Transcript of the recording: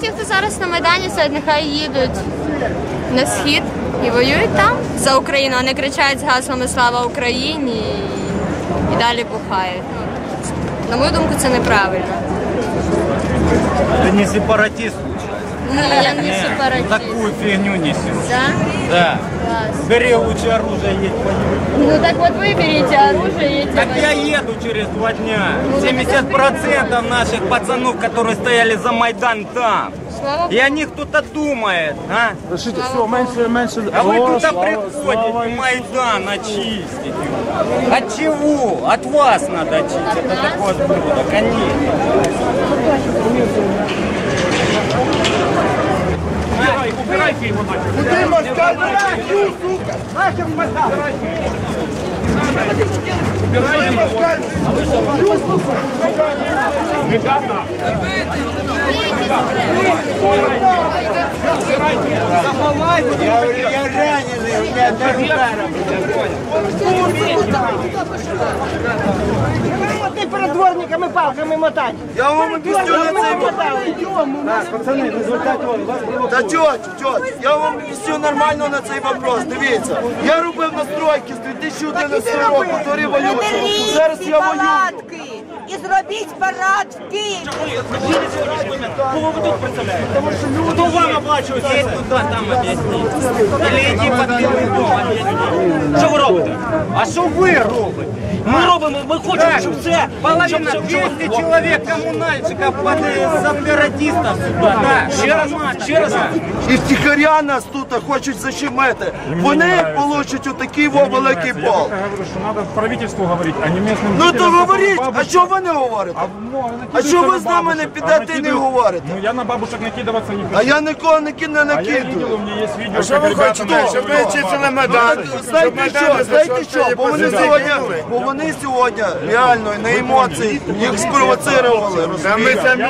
ті, хто зараз на Майдані сидять, нехай їдуть на схід і воюють там за Україну, а не кричать з гаслами Слава Україні і, і далі бухають. Ну, на мою думку, це неправильно. Це не сепаратист? Я не сепаратист. Такую фигню несешь. Да? Да. Клас. Бери лучше оружие, едь воюй. Ну так вот вы берите оружие едете Так я еду через два дня. 70% наших пацанов, которые стояли за Майдан там. И о них кто-то думает, а? Решите, все, менше, менше. А вы туда приходите. Майдан очистить. От чего? От вас надо очистить. Это такое блюдо, конечно. Ти перед дворниками палками мотати. Я вам об'ясню на цей вопрос. Пацани, не звертайте увагу. Та тьоть, тьоть, я вам об'ясню нормально на цей вопрос. Дивіться, я робив настройки з 2011 року до революції. Зараз я воюю. і зробіть парад в Києві. Кто вам оплачивает? Едь туда, там объясни. Или Белый дом, А що ви робите? Ми робимо, ми хочемо, щоб це Половина 200 человек коммунальщиков под э, сепаратистов сюда, да. Ще раз, ще раз. І втіхаря нас тут хочуть защемити. Вони получать отакий во великий Я пол. только говорю, что надо правительству говорить, а не местным Ну то жителям, говоріть, которые а бабушек- що ви не говорите? А, ну, А накидываются що ви на з нами не бабушек, підете а і не накидывают- говорите? Ну я на бабушек накидываться не А хочу. я нікого не ки- не А я видел, у накидую. меня есть видео, що как ви ребята хочете? на- Щоб ви на вчиться бабушек. на Майдані? Знаєте що, знаєте що? бо вони сьогодні, бо вони сьогодні реально на емоції їх спровоцировали. Та ми самі.